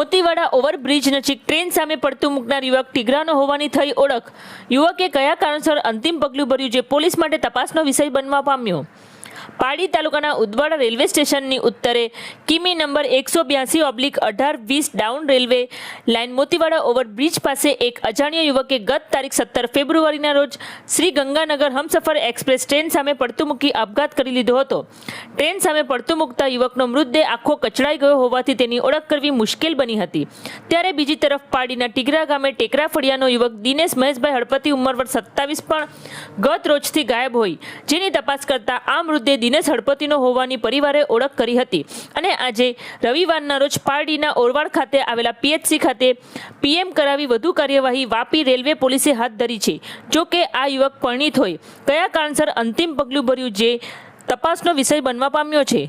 Motiwada overbridge નજીક train સામે પડતું મૂકનાર યુવક ટીગરાનો હોવાની થઈ ઓળખ. યુવકે કયા કારણસર અંતિમ પગલું ભર્યું જે પોલીસ માટે તપાસનો વિષય બનવા પામ્યો. પાડી તાલુકાના ઉદવાડા રેલવે સ્ટેશનની ઉત્તરે કિમી નંબર એકસો બ્યાસી ઓબ્લિક અઢાર વીસ down railway line Motiwada overbridge પાસે એક અજાણ્યા યુવકે ગત તારીખ સત્તર ફેબ્રુઆરીના રોજ શ્રી ગંગાનગર હમસફર એક્સપ્રેસ ટ્રેન સામે પડતું મૂકી આપઘાત કરી લીધો હતો. ટ્રેન સામે પડતું મૂકતા યુવકનો મૃતદેહ આખો કચડાઈ ગયો હોવાથી તેની ઓળખ કરવી મુશ્કેલ બની હતી. ત્યારે બીજી તરફ પાડીના ટીગરા ગામે ટેકરા ફળિયાનો યુવક દિનેશ મહેશભાઈ હળપતિ ઉંમર વર્ષ સત્તાવીસ પણ ગત રોજથી ગાયબ હોય. જેની તપાસ કરતા આ મૃતદેહ દિનેશ હળપતિનો હોવાની પરિવારે ઓળખ કરી હતી. અને આજે રવિવારના રોજ પારડીના ઓરવાડ ખાતે આવેલા પીએચસી ખાતે પીએમ કરાવી વધુ કાર્યવાહી વાપી રેલવે પોલીસે હાથ ધરી છે. જો કે આ યુવક પરિણીત હોય. કયા કારણસર અંતિમ પગલું ભર્યું જે તપાસનો વિષય બનવા પામ્યો છે?